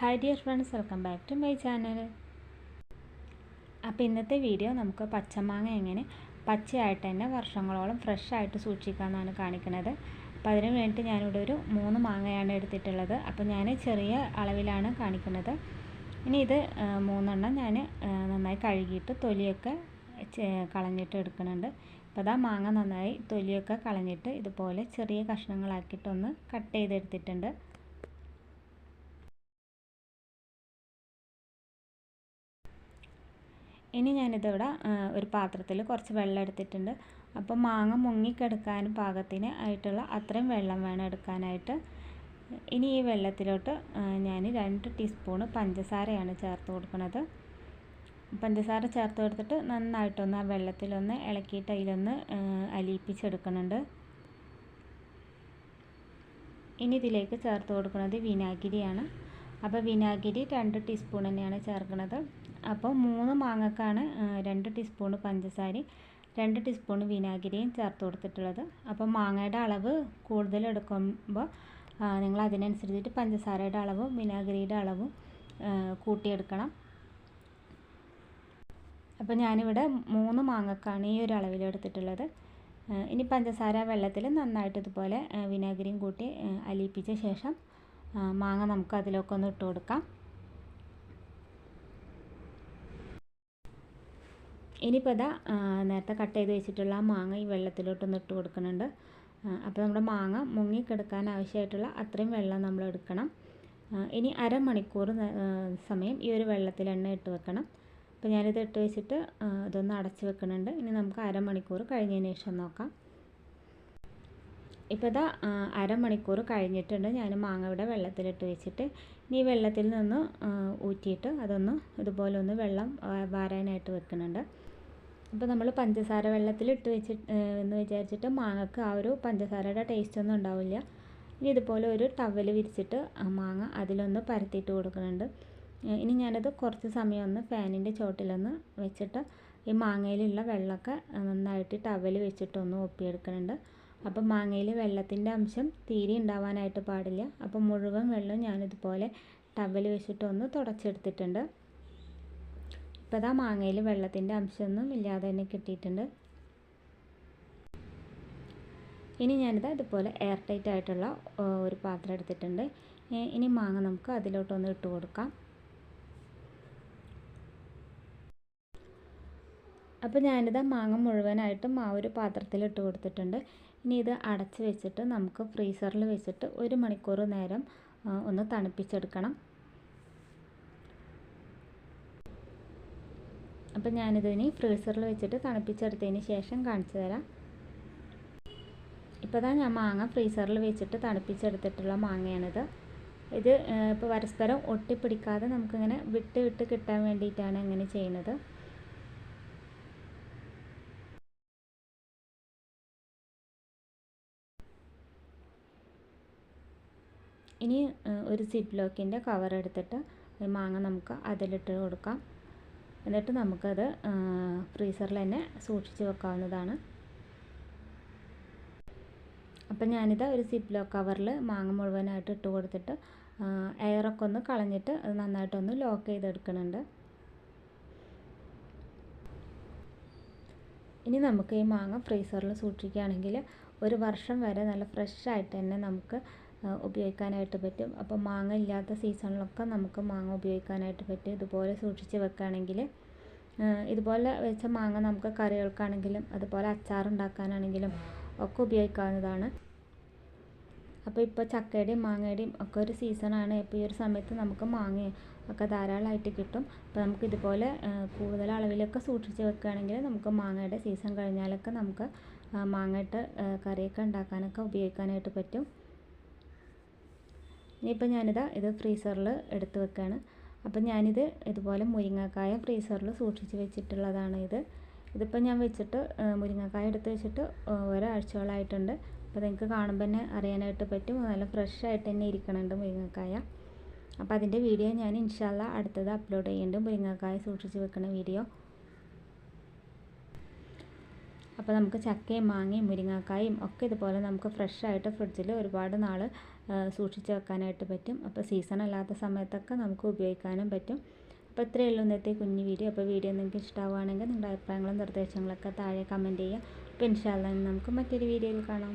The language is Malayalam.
Hi dear friends welcome back to my channel അപ്പോൾ ഇന്നത്തെ വീഡിയോ നമുക്ക് പച്ചമാങ്ങ എങ്ങനെ പച്ചയായിട്ട് തന്നെ വർഷങ്ങളോളം ഫ്രഷ് ആയിട്ട് സൂക്ഷിക്കാമെന്നാണ് കാണിക്കുന്നത്. അപ്പോൾ അതിന് വേണ്ടിയിട്ട് ഞാനിവിടെ ഒരു മൂന്ന് മാങ്ങയാണ് എടുത്തിട്ടുള്ളത്. അപ്പോൾ ഞാൻ ചെറിയ അളവിലാണ് കാണിക്കുന്നത്. ഇനി ഇത് മൂന്നെണ്ണം ഞാൻ നന്നായി കഴുകിയിട്ട് തൊലിയൊക്കെ കളഞ്ഞിട്ട് എടുക്കുന്നുണ്ട്. അപ്പോൾ അതാ മാങ്ങ നന്നായി തൊലിയൊക്കെ കളഞ്ഞിട്ട് ഇതുപോലെ ചെറിയ കഷ്ണങ്ങളാക്കിയിട്ടൊന്ന് കട്ട് ചെയ്തെടുത്തിട്ടുണ്ട്. ഇനി ഞാനിതിവിടെ ഒരു പാത്രത്തിൽ കുറച്ച് വെള്ളം എടുത്തിട്ടുണ്ട്. അപ്പോൾ മാങ്ങ മുങ്ങിക്കെടുക്കാനും പാകത്തിന് ആയിട്ടുള്ള അത്രയും വെള്ളം വേണം എടുക്കാനായിട്ട്. ഇനി ഈ വെള്ളത്തിലോട്ട് ഞാൻ രണ്ട് ടീസ്പൂണ് പഞ്ചസാരയാണ് ചേർത്ത് കൊടുക്കുന്നത്. പഞ്ചസാര ചേർത്ത് കൊടുത്തിട്ട് നന്നായിട്ടൊന്ന് ആ വെള്ളത്തിലൊന്ന് ഇളക്കിയിട്ട് അതിലൊന്ന് അലിയിപ്പിച്ചെടുക്കുന്നുണ്ട്. ഇനി ഇതിലേക്ക് ചേർത്ത് കൊടുക്കുന്നത് വിനാഗിരിയാണ്. അപ്പോൾ വിനാഗിരി രണ്ട് ടീസ്പൂൺ തന്നെയാണ് ചേർക്കുന്നത്. അപ്പോൾ മൂന്ന് മാങ്ങക്കാണ് രണ്ട് ടീസ്പൂൺ പഞ്ചസാരയും രണ്ട് ടീസ്പൂൺ വിനാഗിരിയും ചേർത്ത് കൊടുത്തിട്ടുള്ളത്. അപ്പോൾ മാങ്ങയുടെ അളവ് കൂടുതൽ എടുക്കുമ്പോൾ നിങ്ങൾ അതിനനുസരിച്ചിട്ട് പഞ്ചസാരയുടെ അളവും വിനാഗിരിയുടെ അളവും കൂട്ടിയെടുക്കണം. അപ്പോൾ ഞാനിവിടെ മൂന്ന് മാങ്ങക്കാണ് ഈ ഒരു അളവിൽ എടുത്തിട്ടുള്ളത്. ഇനി പഞ്ചസാര വെള്ളത്തിൽ നന്നായിട്ട് ഇതുപോലെ വിനാഗിരിയും കൂട്ടി അലിയിപ്പിച്ച ശേഷം മാങ്ങ നമുക്ക് അതിലൊക്കെ ഒന്ന് ഇട്ട് കൊടുക്കാം. ഇനിയിപ്പോൾ ആ, നേരത്തെ കട്ട് ചെയ്ത് വെച്ചിട്ടുള്ള ആ മാങ്ങ ഈ വെള്ളത്തിലോട്ടൊന്ന് ഇട്ട് കൊടുക്കുന്നുണ്ട്. അപ്പോൾ നമ്മുടെ മാങ്ങ മുങ്ങിക്കിടക്കാൻ ആവശ്യമായിട്ടുള്ള അത്രയും വെള്ളം നമ്മൾ എടുക്കണം. ഇനി അരമണിക്കൂർ സമയം ഈ ഒരു വെള്ളത്തിൽ എണ്ണ ഇട്ട് വെക്കണം. അപ്പോൾ ഞാനിത് ഇട്ട് വെച്ചിട്ട് ഇതൊന്ന് അടച്ച് വെക്കുന്നുണ്ട്. ഇനി നമുക്ക് അരമണിക്കൂർ കഴിഞ്ഞതിന് ശേഷം നോക്കാം. ഇപ്പോൾ ഇതാ അരമണിക്കൂർ കഴിഞ്ഞിട്ടുണ്ട്. ഞാൻ മാങ്ങ ഇവിടെ വെള്ളത്തിലിട്ട് വെച്ചിട്ട് ഇനി ഈ വെള്ളത്തിൽ നിന്ന് ഊറ്റിയിട്ട് അതൊന്ന് ഇതുപോലെ ഒന്ന് വെള്ളം വാരാനായിട്ട് വെക്കുന്നുണ്ട്. അപ്പോൾ നമ്മൾ പഞ്ചസാര വെള്ളത്തിൽ ഇട്ട് വെച്ച് എന്ന് വിചാരിച്ചിട്ട് മാങ്ങക്ക് ആ ഒരു പഞ്ചസാരയുടെ ടേസ്റ്റ് ഒന്നും ഉണ്ടാവില്ല. ഇനി ഇതുപോലെ ഒരു ടവൽ വിരിച്ചിട്ട് മാങ്ങ അതിലൊന്ന് പരത്തിയിട്ട് കൊടുക്കുന്നുണ്ട്. ഇനി ഞാനത് കുറച്ച് സമയം ഒന്ന് ഫാനിന്റെ ചോട്ടിലൊന്ന് വെച്ചിട്ട് ഈ മാങ്ങയിലുള്ള വെള്ളമൊക്കെ നന്നായിട്ട് ടവൽ വെച്ചിട്ടൊന്ന് ഒപ്പിയെടുക്കുന്നുണ്ട് അപ്പോൾ മാങ്ങയിൽ വെള്ളത്തിന്റെ അംശം തീരെ ഉണ്ടാവാനായിട്ട് പാടില്ല. അപ്പം മുഴുവൻ വെള്ളം ഞാനിതുപോലെ ടവൽ വെച്ചിട്ടൊന്ന് തുടച്ചെടുത്തിട്ടുണ്ട്. ഇപ്പോൾ ഇതാ മാങ്ങയിൽ വെള്ളത്തിന്റെ അംശമൊന്നും ഇല്ലാതെ തന്നെ കിട്ടിയിട്ടുണ്ട്. ഇനി ഞാനിത് ഇതുപോലെ എയർ ടൈറ്റ് ആയിട്ടുള്ള ഒരു പാത്രം എടുത്തിട്ടുണ്ട്. ഇനി മാങ്ങ നമുക്ക് അതിലോട്ടൊന്ന് ഇട്ട് കൊടുക്കാം. അപ്പോൾ ഞാനിത് മാങ്ങ മുഴുവനായിട്ടും ആ ഒരു പാത്രത്തിൽ ഇട്ട് കൊടുത്തിട്ടുണ്ട്. ഇനി ഇത് അടച്ച് വെച്ചിട്ട് നമുക്ക് ഫ്രീസറിൽ വെച്ചിട്ട് ഒരു മണിക്കൂർ നേരം ഒന്ന് തണുപ്പിച്ചെടുക്കണം. അപ്പോൾ ഞാനിതിനി ഫ്രീസറിൽ വെച്ചിട്ട് തണുപ്പിച്ചെടുത്തതിന് ശേഷം കാണിച്ചു തരാം. ഇപ്പോൾ തന്നെ ഞാൻ മാങ്ങ ഫ്രീസറിൽ വെച്ചിട്ട് തണുപ്പിച്ചെടുത്തിട്ടുള്ള മാങ്ങയാണിത്. ഇത് ഇപ്പോൾ പരസ്പരം ഒട്ടിപ്പിടിക്കാതെ നമുക്കിങ്ങനെ വിട്ട് വിട്ട് കിട്ടാൻ വേണ്ടിയിട്ടാണ് ഇങ്ങനെ ചെയ്യുന്നത്. ഇനി ഒരു സിപ്പ് ലോക്കിന്റെ കവർ എടുത്തിട്ട് മാങ്ങ നമുക്ക് അതിലിട്ട് കൊടുക്കാം. എന്നിട്ട് നമുക്കത് ഫ്രീസറിൽ തന്നെ സൂക്ഷിച്ച് വെക്കാവുന്നതാണ്. അപ്പം ഞാനിത് ഒരു സിപ്പ് ലോക്ക് കവറിൽ മാങ്ങ മുഴുവനായിട്ട് ഇട്ട് കൊടുത്തിട്ട് എയറൊക്കെ ഒന്ന് കളഞ്ഞിട്ട് അത് നന്നായിട്ടൊന്ന് ലോക്ക് ചെയ്തെടുക്കുന്നുണ്ട് ഇനി നമുക്ക് ഈ മാങ്ങ ഫ്രീസറിൽ സൂക്ഷിക്കുകയാണെങ്കിൽ ഒരു വർഷം വരെ നല്ല ഫ്രഷ് ആയിട്ട് തന്നെ നമുക്ക് ഉപയോഗിക്കാനായിട്ട് പറ്റും. അപ്പോൾ മാങ്ങ ഇല്ലാത്ത സീസണിലൊക്കെ നമുക്ക് മാങ്ങ ഉപയോഗിക്കാനായിട്ട് പറ്റും. ഇതുപോലെ സൂക്ഷിച്ച് വെക്കുകയാണെങ്കിൽ ഇതുപോലെ വെച്ച മാങ്ങ നമുക്ക് കറികൾക്കാണെങ്കിലും അതുപോലെ അച്ചാർ ഉണ്ടാക്കാനാണെങ്കിലും ഒക്കെ ഉപയോഗിക്കാവുന്നതാണ്. അപ്പോൾ ഇപ്പോൾ ചക്കയുടെയും മാങ്ങയുടെയും ഒക്കെ ഒരു സീസണാണ്. ഇപ്പോൾ ഈ ഒരു സമയത്ത് നമുക്ക് മാങ്ങ ഒക്കെ ധാരാളമായിട്ട് കിട്ടും. അപ്പോൾ നമുക്ക് ഇതുപോലെ കൂടുതൽ അളവിലൊക്കെ സൂക്ഷിച്ച് വെക്കുകയാണെങ്കിൽ നമുക്ക് മാങ്ങയുടെ സീസൺ കഴിഞ്ഞാലൊക്കെ നമുക്ക് മാങ്ങയിട്ട് കറിയൊക്കെ ഉണ്ടാക്കാനൊക്കെ ഉപയോഗിക്കാനായിട്ട് പറ്റും. ഇനിയിപ്പോൾ ഞാനിതാ ഇത് ഫ്രീസറിൽ എടുത്ത് വെക്കുകയാണ് അപ്പം ഞാനിത് ഇതുപോലെ മുരിങ്ങക്കായ ഫ്രീസറിൽ സൂക്ഷിച്ച് വെച്ചിട്ടുള്ളതാണ് ഇത്. ഇതിപ്പോൾ ഞാൻ വെച്ചിട്ട് മുരിങ്ങക്കായ എടുത്ത് വെച്ചിട്ട് ഒരാഴ്ചകളായിട്ടുണ്ട് അപ്പോൾ നിങ്ങൾക്ക് കാണുമ്പോൾ തന്നെ അറിയാനായിട്ട് പറ്റും. നല്ല ഫ്രഷ് ആയിട്ട് തന്നെ ഇരിക്കണുണ്ട് മുരിങ്ങക്കായ. അപ്പോൾ അതിന്റെ വീഡിയോ ഞാൻ ഇൻഷാല്ല അടുത്തത് അപ്ലോഡ് ചെയ്യുന്നുണ്ട്. മുരിങ്ങക്കായ സൂക്ഷിച്ച് വെക്കുന്ന വീഡിയോ. അപ്പോൾ നമുക്ക് ചക്കയും മാങ്ങയും മുരിങ്ങാക്കായും ഒക്കെ ഇതുപോലെ നമുക്ക് ഫ്രഷ് ആയിട്ട് ഫ്രിഡ്ജിൽ ഒരുപാട് നാൾ സൂക്ഷിച്ച് വെക്കാനായിട്ട് പറ്റും. അപ്പോൾ സീസൺ അല്ലാത്ത സമയത്തൊക്കെ നമുക്ക് ഉപയോഗിക്കാനും പറ്റും. അപ്പോൾ ഇത്രയേ ഉള്ളൂ ഇന്നത്തെ കുഞ്ഞു വീഡിയോ. അപ്പോൾ വീഡിയോ നിങ്ങൾക്ക് ഇഷ്ടമാവുകയാണെങ്കിൽ നിങ്ങളുടെ അഭിപ്രായങ്ങളും നിർദ്ദേശങ്ങളൊക്കെ താഴെ കമന്റ് ചെയ്യുക. അപ്പോൾ ഇൻഷാല്ല നമുക്ക് മറ്റൊരു വീഡിയോയിൽ കാണാം.